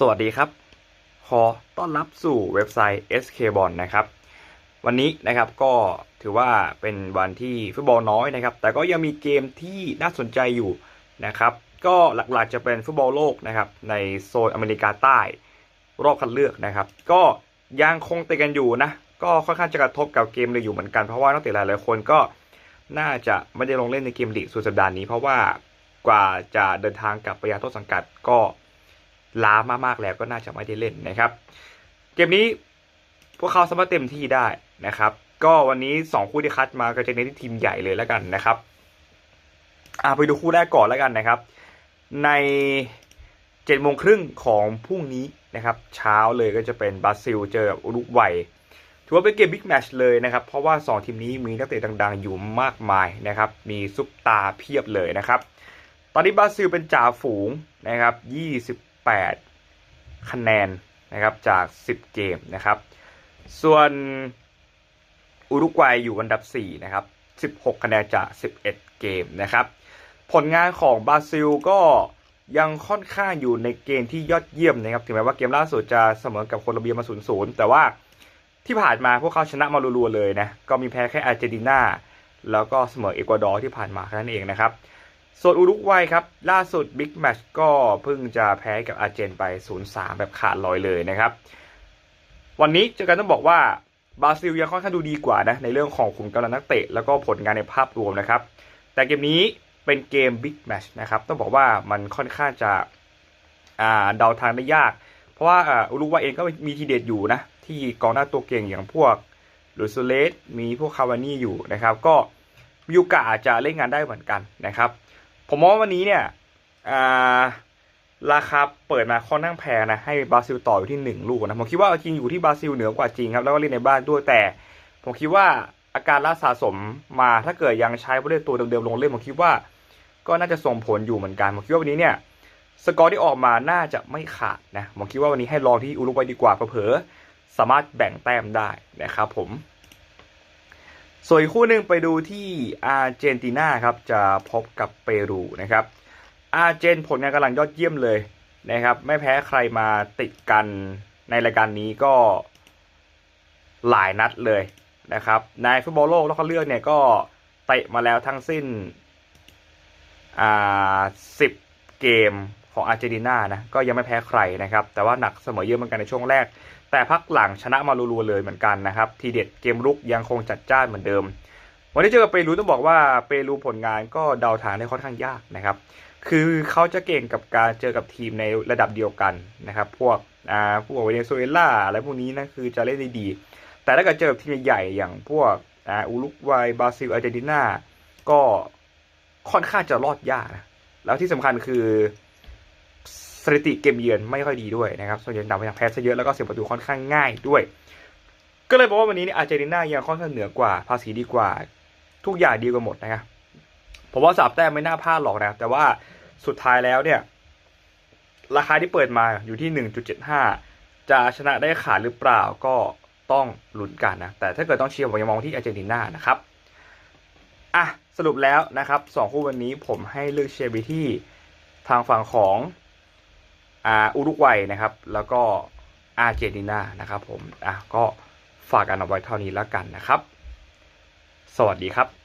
สวัสดีครับ ขอต้อนรับสู่เว็บไซต์ SK b o l นะครับ วันนี้นะครับก็ถือว่าเป็นวันที่ฟุตบอลน้อยนะครับ แต่ก็ยังมีเกมที่น่าสนใจอยู่นะครับ ก็หลักๆจะเป็นฟุตบอลโลกนะครับ ในโซนอเมริกาใต้รอบคัดเลือกนะครับ ก็ยังคงเตะกันอยู่นะ ก็ค่อนข้างจะกระทบกับเกมเลยอยู่เหมือนกัน เพราะว่านักเตะหลายๆคนก็น่าจะไม่ได้ลงเล่นในเกมลีกสุดสัปดาห์นี้ เพราะว่ากว่าจะเดินทางกลับไปยังต้นสังกัดก็ ล้ามากๆแล้วก็น่าจะไม่ได้เล่นนะครับ เกมนี้พวกเขาสามารถเต็มที่ได้นะครับ ก็วันนี้ 2 คู่ที่คัดมาก็จะเน้นที่ทีมใหญ่เลยแล้วกันนะครับอาไปดูคู่แรกก่อนแล้วกันนะครับ ใน7จ็ดโมงครึ่งของพรุ่งนี้นะครับ เช้าเลยก็จะเป็นบราซิลเจอกับอุรุกวัยถือว่าเป็นเกมบิ๊กแมชเลยนะครับ เพราะว่า 2 ทีมนี้มีนักเตะดังๆ อยู่มากมายนะครับ มีซุปตาเพียบเลยนะครับ ตอนนี้บราซิลเป็นจ่าฝูงนะครับ 8 คะแนนนะครับจาก 10 เกมนะครับ ส่วนอุรุกวัยอยู่อันดับ 4 นะครับ 16 คะแนนจาก 11 เกมนะครับ ผลงานของบราซิลก็ยังค่อนข้างอยู่ในเกณฑ์ที่ยอดเยี่ยมนะครับ ถึงแม้ว่าเกมล่าสุดจะเสมอกับโคลอมเบียมา 0-0 แต่ว่าที่ผ่านมาพวกเขาชนะมารัวๆเลยนะ ก็มีแพ้แค่อาร์เจนตินาแล้วก็เสมอเอกวาดอร์ที่ผ่านมาแค่นั้นเองนะครับ ส่วนอุรุกวัยครับ ล่าสุดบิ๊กแมชก็เพิ่งจะแพ้กับอาร์เจนไป 0-3 แบบขาดลอยเลยนะครับ วันนี้เจอกันต้องบอกว่าบราซิลยังค่อนข้างดูดีกว่านะในเรื่องของขุมกำลังนักเตะ แล้วก็ผลงานในภาพรวมนะครับ แต่เกมนี้เป็นเกมบิ๊กแมชนะครับต้องบอกว่ามันค่อนข้างจะเดาทางได้ยาก เพราะว่าอุรุกวัยเองก็มีทีเด็ดอยู่นะที่กองหน้าตัวเก่งอย่างพวกลุยโซเลสมีพวกคาวานี่อยู่นะครับ ก็มีโอกาสอาจจะเล่นงานได้เหมือนกันนะครับ ผมมองว่าวันนี้เนี่ยราคาเปิดมาค่อนข้างแพงนะ ให้บราซิลต่ออยู่ที่ 1 ลูกนะ ผมคิดว่าจริงอยู่ที่บราซิลเหนือกว่าจริงครับ แล้วก็เล่นในบ้านด้วยแต่ ผมคิดว่าอาการล่าสะสมมาถ้าเกิดยังใช้ผู้เล่นตัวเดิมๆลงเล่นผมคิดว่า ก็น่าจะส่งผลอยู่เหมือนกัน ผมคิดว่าวันนี้เนี่ยสกอร์ที่ออกมาน่าจะไม่ขาดนะผมคิดว่าวันนี้ให้ลองที่อุรุกวัยดีกว่าเผลอสามารถแบ่งแต้มได้นะครับผม ส่วนอีกคู่หนึ่งไปดูที่อาร์เจนตินาครับจะพบกับเปรูนะครับอาร์เจนผลงานกำลังยอดเยี่ยมเลยนะครับไม่แพ้ใครมาติดกันในรายการนี้ก็หลายนัดเลยนะครับในฟุตบอลโลกแล้วเขาเลือกเนี่ยก็เตะมาแล้วทั้งสิ้นอ่าสิบเกม ของอาร์เจนตินานะก็ยังไม่แพ้ใครนะครับ แต่ว่าหนักเสมอเยอะเหมือนกันในช่วงแรก แต่พักหลังชนะมารัวๆเลยเหมือนกันนะครับ ทีเด็ดเกมรุกยังคงจัดจ้านเหมือนเดิม วันนี้เจอกับเปรูต้องบอกว่าเปรูผลงานก็เดาทางได้ค่อนข้างยากนะครับคือเขาจะเก่งกับการเจอกับทีมในระดับเดียวกันนะครับ พวกอ่าพวกเวเนซุเอลาอะไรพวกนี้นะคือจะเล่นได้ดี แต่ถ้าเกิดเจอกับทีมใหญ่ๆอย่างพวกอ่าอุรุกวัยบราซิลอาร์เจนตินาก็ค่อนข้างจะรอดยากนะแล้วที่สำคัญคือ สถิติเกมเยือนไม่ค่อยดีด้วยนะครับส่วนใหญ่ดับไปทางแพ้ซะเยอะแล้วก็เสียประตูค่อนข้างง่ายด้วย ก็เลยบอกว่าวันนี้เนี่ยอาร์เจนตินายังค่อนข้างเหนือกว่า ภาษีดีกว่า ทุกอย่างดีกว่าหมดนะครับผมว่าสามแต้มไม่น่าพลาดหรอกนะแต่ว่าสุดท้ายแล้วเนี่ย ราคาที่เปิดมาอยู่ที่ 1.75 จะชนะได้ขาดหรือเปล่าก็ต้องลุ้นกันนะ แต่ถ้าเกิดต้องเชียร์ผมยังมองที่อาร์เจนตินานะครับ อะ สรุปแล้วนะครับสองคู่วันนี้ผมให้เลือกเชียร์ไปที่ทางฝั่งของ อาอุรุกวัยนะครับ แล้วก็อาร์เจนตินานะครับผมอะก็ฝากกันเอาไว้เท่านี้แล้วกันนะครับ สวัสดีครับ